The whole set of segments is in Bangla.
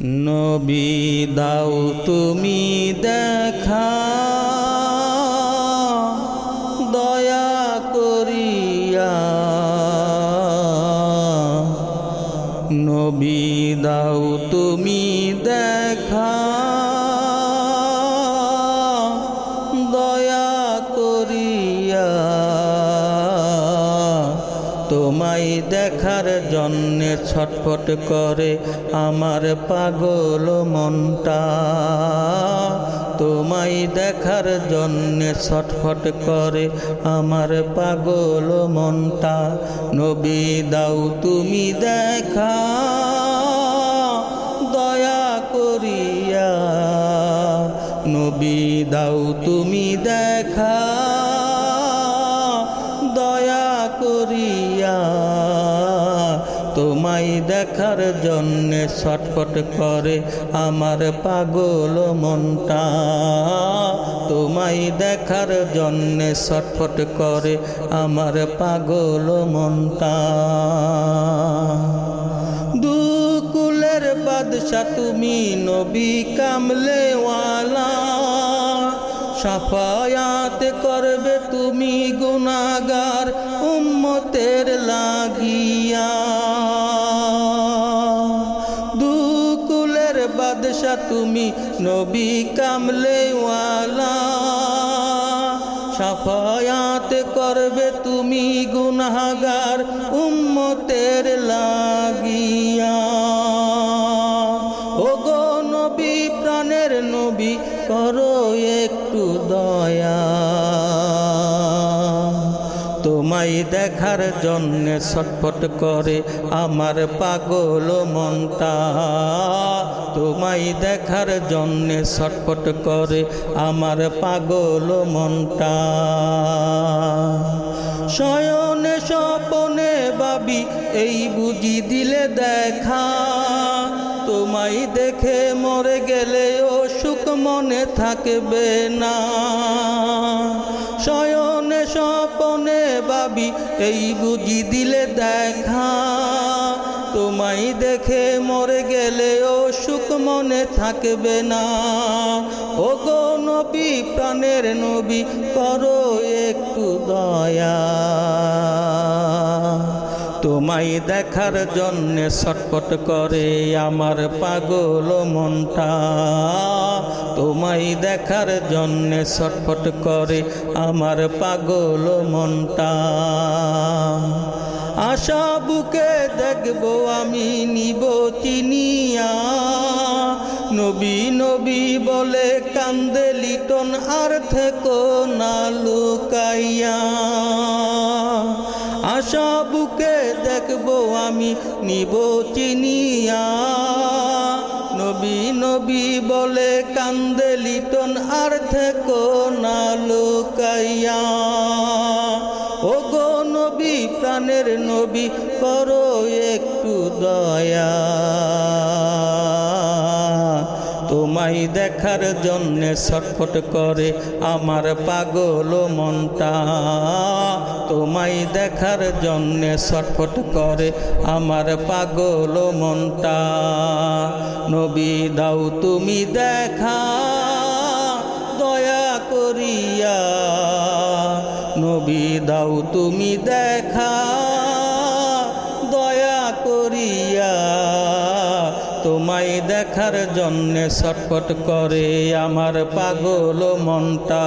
নবী দাও তুমি দেখা। তোমায় দেখার জন্যে ছটফট করে আমার পাগল মনটা। তোমায় দেখার জন্যে ছটফট করে আমার পাগল মনটা। নবী দাও তুমি দেখা, দয়া করিয়া। নবী দাও তুমি দেখা। দেখার জন্যে ছটফট করে আমার পাগল মনটা। তোমায় দেখার জন্যে ছটফট করে আমার পাগল মনটা। দুকুলের বাদশা তুমি নবী কামলেওয়ালা। সাফায়াত করবে তুমি গুনাগার উম্মতের লাগিয়া। বাদশা তুমি নবী কামলেওয়ালা। সাফায়াত করবে তুমি গুনাগার উম্মতের লাগিয়া। ও গো নবী, প্রাণের নবী, করো একটু দয়া। তোমায় দেখার জন্যে ছটফট করে আমার পাগল মনটা। তোমায় দেখার জন্যে ছটফট করে আমার পাগল মনটা। শয়নে স্বপনে বাবি এই বুঝি দিলে দেখা। তোমায় দেখে মরে গেলে ও সুখ মনে থাকবে না। শয়নে বাবি এই বুঝি দিলে দেখা। তোমায় দেখে মরে গেলে ও সুখ মনে থাকবে না। ও গো নবী, প্রাণের নবী, করো একটু দয়া। তোমায় দেখার জন্যে ছটফট করে আমার পাগল মনটা। তোমায় দেখার জন্যে ছটফট করে আমার পাগল মনটা। আশা বুকে দেখব আমি নিব চিনিয়া। নবী নবী বলে কান্দে লিটন আর থেকো না লুকাইয়া। আশা বুকে দেখব আমি, নিব চিনিয়া। নবী নবী বলে কান্দে লিটন, আর থেকো না লুকাইয়া। ও গো নবী, প্রাণের নবী, করো একটু দয়া। তোমায় দেখার জন্যে ছটফট করে আমার পাগল মনটা। তোমায় দেখার জন্যে ছটফট করে আমার পাগল মনটা। নবী দাও তুমি দেখা, দয়া করিয়া। নবী দাও তুমি দেখা তোমায় দেখার জন্যে ছটফট করে আমার পাগল মনটা।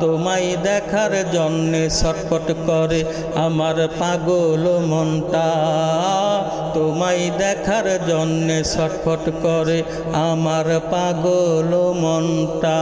তোমায় দেখার জন্যে ছটফট করে আমার পাগল মনটা। তোমায় দেখার জন্যে ছটফট করে আমার পাগল মনটা।